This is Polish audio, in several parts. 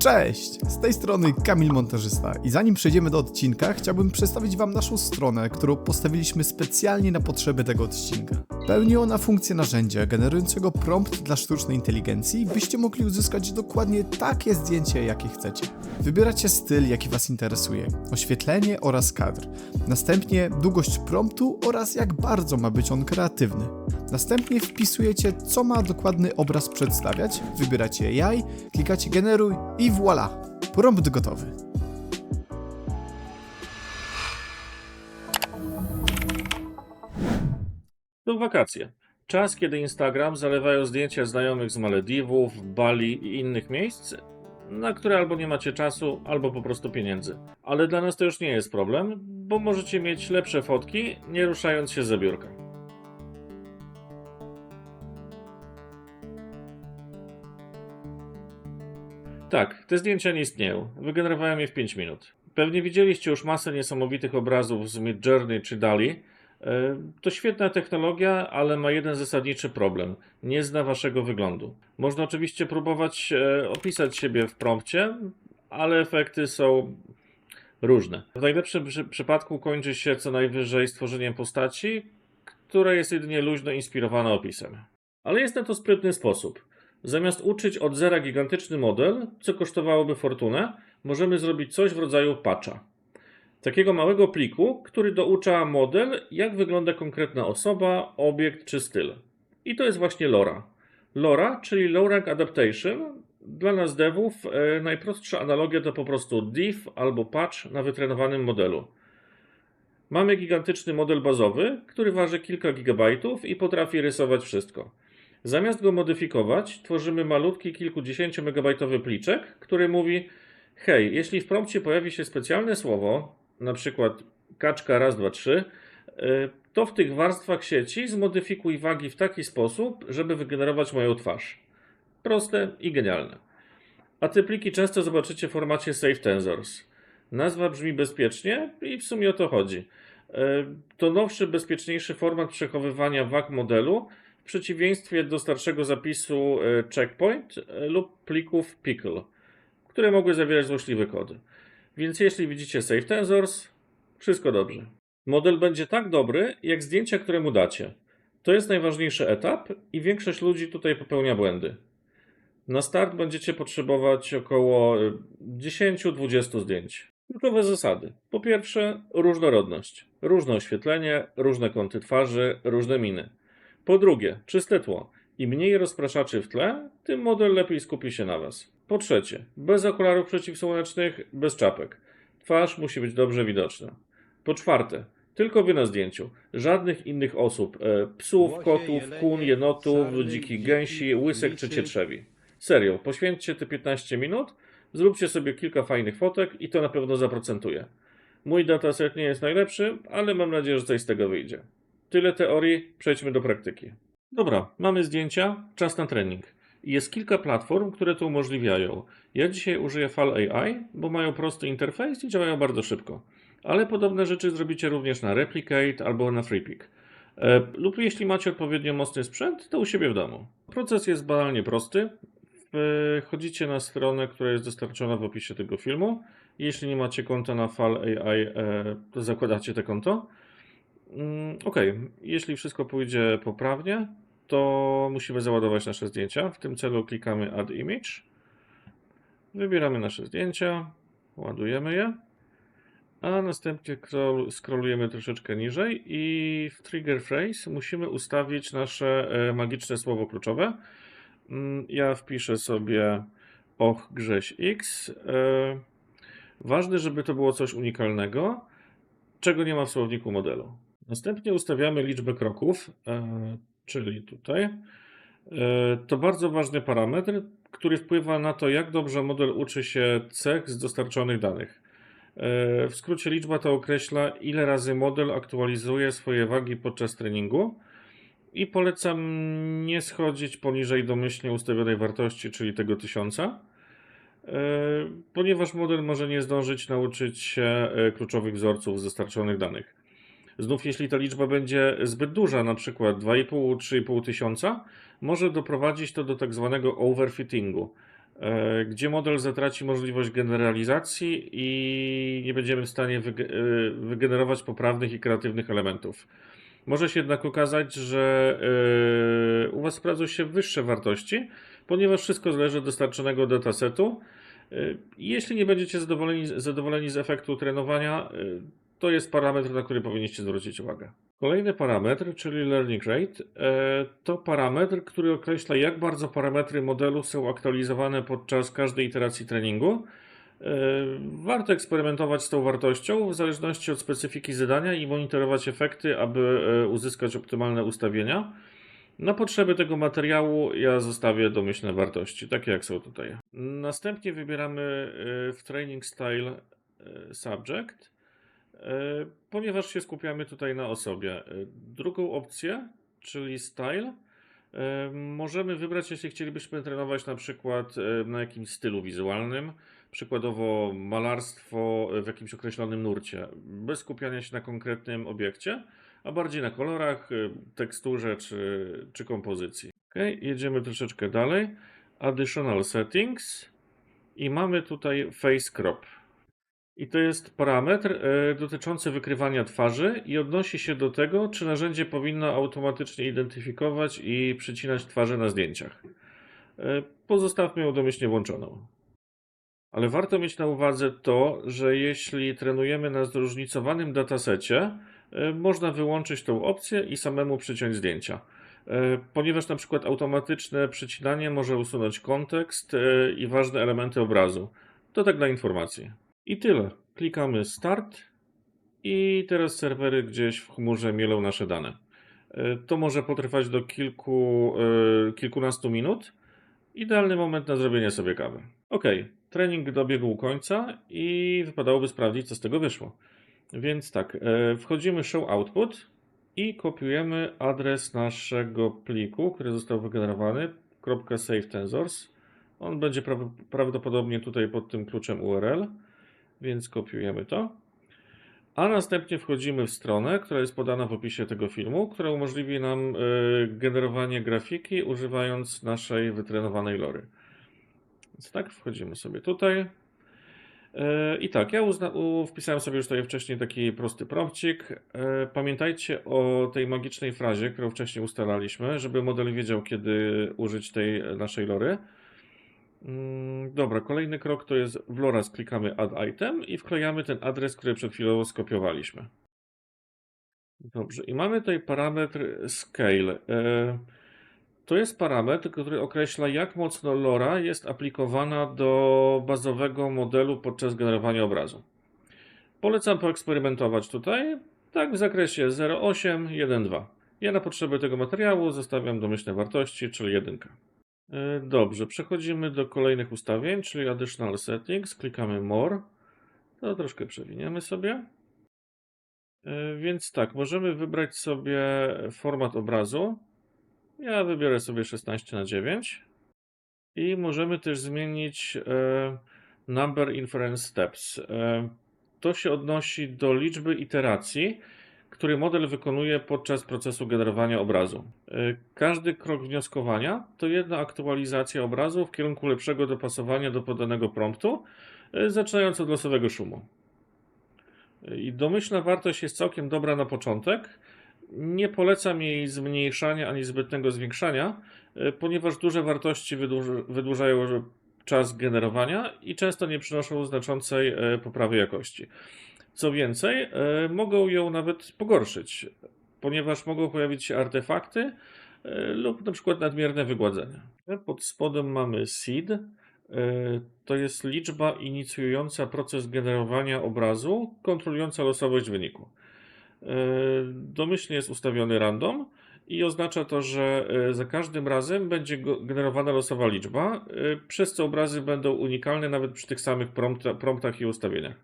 Cześć! Z tej strony Kamil Montażysta i zanim przejdziemy do odcinka, chciałbym przedstawić Wam naszą stronę, którą postawiliśmy specjalnie na potrzeby tego odcinka. Pełni ona funkcję narzędzia generującego prompt dla sztucznej inteligencji, byście mogli uzyskać dokładnie takie zdjęcie, jakie chcecie. Wybieracie styl, jaki Was interesuje, oświetlenie oraz kadr. Następnie długość promptu oraz jak bardzo ma być on kreatywny. Następnie wpisujecie, co ma dokładny obraz przedstawiać, wybieracie AI, klikacie generuj i voila! Prompt gotowy. To wakacje. Czas, kiedy Instagram zalewają zdjęcia znajomych z Malediwów, Bali i innych miejsc, na które albo nie macie czasu, albo po prostu pieniędzy. Ale dla nas to już nie jest problem, bo możecie mieć lepsze fotki, nie ruszając się ze biurka. Tak, te zdjęcia nie istnieją. Wygenerowałem je w 5 minut. Pewnie widzieliście już masę niesamowitych obrazów z Midjourney czy Dali. E, To świetna technologia, ale ma jeden zasadniczy problem. Nie zna waszego wyglądu. Można oczywiście próbować e, opisać siebie w prompcie, ale efekty są różne. W najlepszym przy- przypadku kończy się co najwyżej stworzeniem postaci, która jest jedynie luźno inspirowana opisem. Ale jest na to sprytny sposób. Zamiast uczyć od zera gigantyczny model, co kosztowałoby fortunę, możemy zrobić coś w rodzaju patcha. Takiego małego pliku, który doucza model, jak wygląda konkretna osoba, obiekt czy styl. I to jest właśnie LoRa. LoRa, czyli Low Rank Adaptation, dla nas devów e, najprostsza analogia to po prostu div albo patch na wytrenowanym modelu. Mamy gigantyczny model bazowy, który waży kilka gigabajtów i potrafi rysować wszystko. Zamiast go modyfikować, tworzymy malutki kilkudziesięciomegabajtowy pliczek, który mówi: Hej, jeśli w prompcie pojawi się specjalne słowo, na przykład kaczka raz, dwa, trzy, y, to w tych warstwach sieci zmodyfikuj wagi w taki sposób, żeby wygenerować moją twarz. Proste i genialne. A te pliki często zobaczycie w formacie Save Tensors. Nazwa brzmi bezpiecznie i w sumie o to chodzi. Y, To nowszy, bezpieczniejszy format przechowywania wag modelu, w przeciwieństwie do starszego zapisu e, checkpoint e, lub plików pickle, które mogły zawierać złośliwe kody. Więc jeśli widzicie Save Tensors, wszystko dobrze. Model będzie tak dobry, jak zdjęcia, które mu dacie. To jest najważniejszy etap i większość ludzi tutaj popełnia błędy. Na start będziecie potrzebować około e, 10-20 zdjęć. Kluczowe zasady. Po pierwsze, różnorodność. Różne oświetlenie, różne kąty twarzy, różne miny. Po drugie, czyste tło. Im mniej rozpraszaczy w tle, tym model lepiej skupi się na Was. Po trzecie, bez okularów przeciwsłonecznych, bez czapek. Twarz musi być dobrze widoczna. Po czwarte, tylko Wy na zdjęciu. Żadnych innych osób. E, psów, kotów, kun, jenotów, dzikich gęsi, łysek czy cietrzewi. Serio, poświęćcie te 15 minut, zróbcie sobie kilka fajnych fotek i to na pewno zaprocentuje. Mój dataset nie jest najlepszy, ale mam nadzieję, że coś z tego wyjdzie. Tyle teorii, przejdźmy do praktyki. Dobra, mamy zdjęcia, czas na trening. Jest kilka platform, które to umożliwiają. Ja dzisiaj użyję Fal AI, bo mają prosty interfejs i działają bardzo szybko. Ale podobne rzeczy zrobicie również na Replicate albo na FreePic. E, lub jeśli macie odpowiednio mocny sprzęt, to u siebie w domu. Proces jest banalnie prosty. Wchodzicie na stronę, która jest dostarczona w opisie tego filmu. Jeśli nie macie konta na Fal AI, e, to zakładacie te konto. Mm, Ok, jeśli wszystko pójdzie poprawnie, to musimy załadować nasze zdjęcia. W tym celu klikamy Add Image. Wybieramy nasze zdjęcia, ładujemy je, a następnie scroll- scrollujemy troszeczkę niżej i w Trigger Phrase musimy ustawić nasze e, magiczne słowo kluczowe. Mm, Ja wpiszę sobie och grześ x. E, Ważne, żeby to było coś unikalnego, czego nie ma w słowniku modelu. Następnie ustawiamy liczbę kroków, e, czyli tutaj. E, To bardzo ważny parametr, który wpływa na to, jak dobrze model uczy się cech z dostarczonych danych. E, W skrócie liczba ta określa, ile razy model aktualizuje swoje wagi podczas treningu i polecam nie schodzić poniżej domyślnie ustawionej wartości, czyli tego tysiąca, e, ponieważ model może nie zdążyć nauczyć się kluczowych wzorców z dostarczonych danych. Znów, jeśli ta liczba będzie zbyt duża, na przykład 2,5-3,5 tysiąca, może doprowadzić to do tak zwanego overfittingu. e, gdzie model zatraci możliwość generalizacji i nie będziemy w stanie e, wygenerować poprawnych i kreatywnych elementów. Może się jednak okazać, że e, u Was sprawdzą się wyższe wartości, ponieważ wszystko zależy od dostarczonego datasetu. Jeśli nie będziecie zadowoleni, zadowoleni z efektu trenowania, to jest parametr, na który powinniście zwrócić uwagę. Kolejny parametr, czyli learning rate, e, to parametr, który określa, jak bardzo parametry modelu są aktualizowane podczas każdej iteracji treningu. E, Warto eksperymentować z tą wartością w zależności od specyfiki zadania i monitorować efekty, aby e, uzyskać optymalne ustawienia. Na potrzeby tego materiału ja zostawię domyślne wartości, takie jak są tutaj. Następnie wybieramy w Training Style Subject, ponieważ się skupiamy tutaj na osobie. E, Drugą opcję, czyli Style, e, możemy wybrać, jeśli chcielibyśmy trenować na przykład e, na jakimś stylu wizualnym, przykładowo malarstwo w jakimś określonym nurcie, bez skupiania się na konkretnym obiekcie, a bardziej na kolorach, teksturze czy, czy kompozycji. Ok, jedziemy troszeczkę dalej. Additional settings i mamy tutaj face crop. I to jest parametr y, dotyczący wykrywania twarzy i odnosi się do tego, czy narzędzie powinno automatycznie identyfikować i przycinać twarze na zdjęciach. Y, Pozostawmy ją domyślnie włączoną. Ale warto mieć na uwadze to, że jeśli trenujemy na zróżnicowanym datasecie, y, można wyłączyć tą opcję i samemu przyciąć zdjęcia. Ponieważ na przykład automatyczne przycinanie może usunąć kontekst i ważne elementy obrazu. To tak dla informacji. I tyle. Klikamy Start i teraz serwery gdzieś w chmurze mielą nasze dane. Y, To może potrwać do kilku, y, kilkunastu minut. Idealny moment na zrobienie sobie kawy. Ok, trening dobiegł końca i wypadałoby sprawdzić, co z tego wyszło. Więc tak, e, wchodzimy show output i kopiujemy adres naszego pliku, który został wygenerowany, .save tensors. On będzie pra- prawdopodobnie tutaj pod tym kluczem URL, więc kopiujemy to. A następnie wchodzimy w stronę, która jest podana w opisie tego filmu, która umożliwi nam e, generowanie grafiki używając naszej wytrenowanej lory. Więc tak, wchodzimy sobie tutaj. E, I tak, ja wpisałem sobie już tutaj wcześniej taki prosty prompcik. E, Pamiętajcie o tej magicznej frazie, którą wcześniej ustalaliśmy, żeby model wiedział, kiedy użyć tej naszej lory. Mm, Dobra, kolejny krok to jest w Loras klikamy Add Item i wklejamy ten adres, który przed chwilą skopiowaliśmy. Dobrze, i mamy tutaj parametr Scale. E, To jest parametr, który określa, jak mocno LoRa jest aplikowana do bazowego modelu podczas generowania obrazu. Polecam poeksperymentować tutaj, tak w zakresie 0,8, Ja na potrzeby tego materiału zostawiam domyślne wartości, czyli 1. E, Dobrze, przechodzimy do kolejnych ustawień, czyli Additional Settings, klikamy More. To troszkę przewiniemy sobie. E, Więc tak, możemy wybrać sobie format obrazu. Ja wybiorę sobie 16 na 9 i możemy też zmienić e, Number Inference Steps. To się odnosi do liczby iteracji, który model wykonuje podczas procesu generowania obrazu. E, Każdy krok wnioskowania to jedna aktualizacja obrazu w kierunku lepszego dopasowania do podanego promptu, e, zaczynając od losowego szumu. I domyślna wartość jest całkiem dobra na początek. Nie polecam jej zmniejszania ani zbytnego zwiększania, e, ponieważ duże wartości wydłuż- wydłużają czas generowania i często nie przynoszą znaczącej e, poprawy jakości. Co więcej, e, mogą ją nawet pogorszyć, ponieważ mogą pojawić się artefakty e, lub na przykład nadmierne wygładzenie. Pod spodem mamy seed. E, To jest liczba inicjująca proces generowania obrazu, kontrolująca losowość wyniku. Domyślnie jest ustawiony random i oznacza to, że za każdym razem będzie generowana losowa liczba, przez co obrazy będą unikalne nawet przy tych samych prompta, promptach i ustawieniach.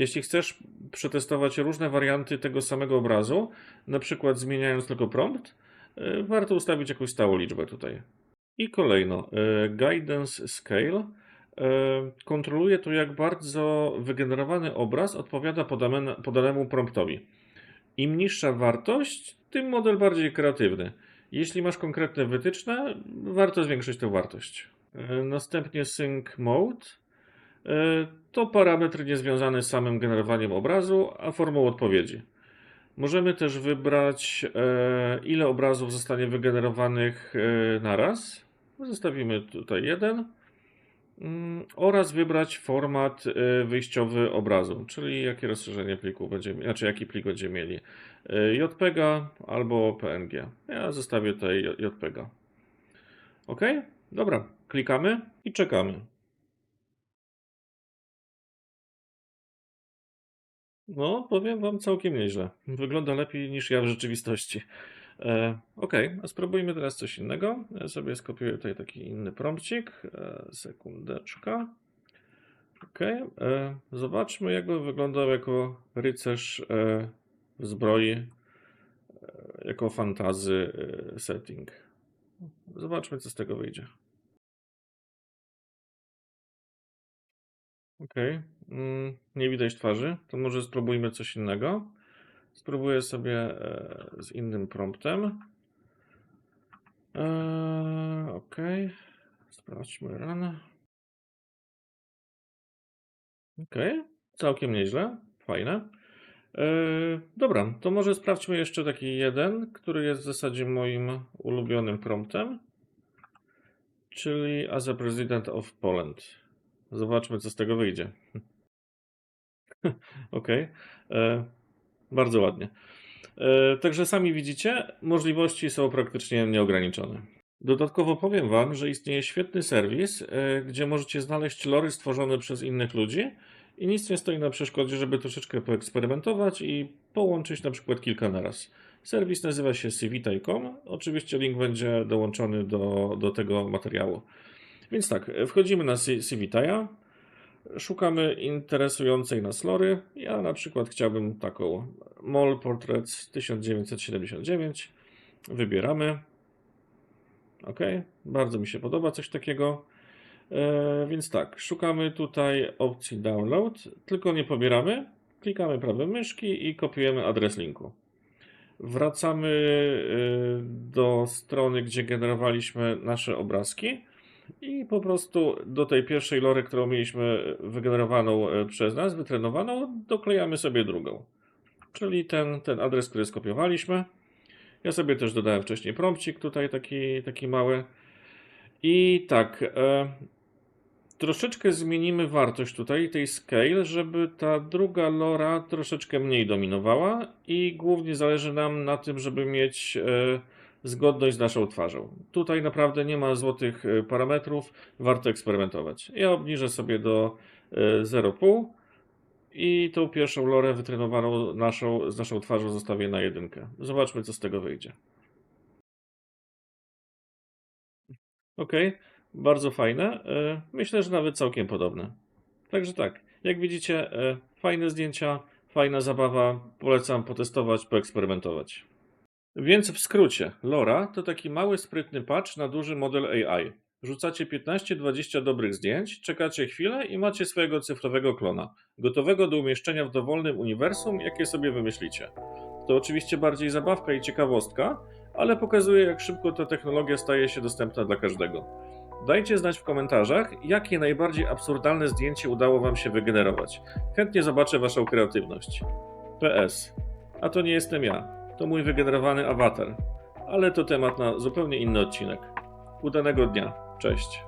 Jeśli chcesz przetestować różne warianty tego samego obrazu, na przykład zmieniając tylko prompt, e, warto ustawić jakąś stałą liczbę tutaj. I kolejno, e, Guidance Scale e, kontroluje to, jak bardzo wygenerowany obraz odpowiada podane- podanemu promptowi. Im niższa wartość, tym model bardziej kreatywny. Jeśli masz konkretne wytyczne, warto zwiększyć tę wartość. Następnie Sync Mode. E, To parametr niezwiązany z samym generowaniem obrazu, a formą odpowiedzi. Możemy też wybrać, e, ile obrazów zostanie wygenerowanych e, naraz. Zostawimy tutaj jeden. Mm, Oraz wybrać format wyjściowy obrazu, czyli jakie rozszerzenie pliku będziemy, znaczy jaki plik będziemy mieli. JPEG albo PNG. Ja zostawię tutaj JPEG. OK? Dobra, klikamy i czekamy. No, powiem Wam całkiem nieźle. Wygląda lepiej niż ja w rzeczywistości. E, ok, a spróbujmy teraz coś innego. Ja sobie skopiuję tutaj taki inny prompcik. E, sekundeczka. Ok, e, zobaczmy jakby wyglądał jako rycerz e, w zbroi, e, jako fantazy e, setting. Zobaczmy co z tego wyjdzie. Okej, mm, nie widać twarzy, to może spróbujmy coś innego. Spróbuję sobie e, z innym promptem. E, Okej, sprawdźmy run. Okej, całkiem nieźle, fajne. E, dobra, to może sprawdźmy jeszcze taki jeden, który jest w zasadzie moim ulubionym promptem, czyli as a president of Poland. Zobaczmy, co z tego wyjdzie. Okej, e, bardzo ładnie. E, Także sami widzicie, możliwości są praktycznie nieograniczone. Dodatkowo powiem Wam, że istnieje świetny serwis, e, gdzie możecie znaleźć lory stworzone przez innych ludzi i nic nie stoi na przeszkodzie, żeby troszeczkę poeksperymentować i połączyć na przykład kilka naraz. Serwis nazywa się civitai.com. Oczywiście link będzie dołączony do, do tego materiału. Więc tak, wchodzimy na Ci- Civitaia, szukamy interesującej nas lory. Ja na przykład chciałbym taką Mall Portrait 1979. Wybieramy. Ok, bardzo mi się podoba coś takiego. E, więc tak, szukamy tutaj opcji download, tylko nie pobieramy. Klikamy prawym myszki i kopiujemy adres linku. Wracamy e, do strony, gdzie generowaliśmy nasze obrazki. I po prostu do tej pierwszej lory, którą mieliśmy wygenerowaną e, przez nas, wytrenowaną, doklejamy sobie drugą. Czyli ten, ten adres, który skopiowaliśmy. Ja sobie też dodałem wcześniej prompcik tutaj taki, taki mały. I tak, e, troszeczkę zmienimy wartość tutaj tej scale, żeby ta druga lora troszeczkę mniej dominowała i głównie zależy nam na tym, żeby mieć e, zgodność z naszą twarzą. Tutaj naprawdę nie ma złotych e, parametrów, warto eksperymentować. Ja obniżę sobie do e, 0,5 i tą pierwszą lorę wytrenowaną naszą, z naszą twarzą zostawię na jedynkę. Zobaczmy, co z tego wyjdzie. Ok, bardzo fajne. E, Myślę, że nawet całkiem podobne. Także tak, jak widzicie, e, fajne zdjęcia, fajna zabawa. Polecam potestować, poeksperymentować. Więc w skrócie, LoRa to taki mały, sprytny patch na duży model AI. Rzucacie 15-20 dobrych zdjęć, czekacie chwilę i macie swojego cyfrowego klona, gotowego do umieszczenia w dowolnym uniwersum, jakie sobie wymyślicie. To oczywiście bardziej zabawka i ciekawostka, ale pokazuje, jak szybko ta technologia staje się dostępna dla każdego. Dajcie znać w komentarzach, jakie najbardziej absurdalne zdjęcie udało Wam się wygenerować. Chętnie zobaczę Waszą kreatywność. PS. A to nie jestem ja. To mój wygenerowany awatar. Ale to temat na zupełnie inny odcinek. Udanego dnia. Cześć.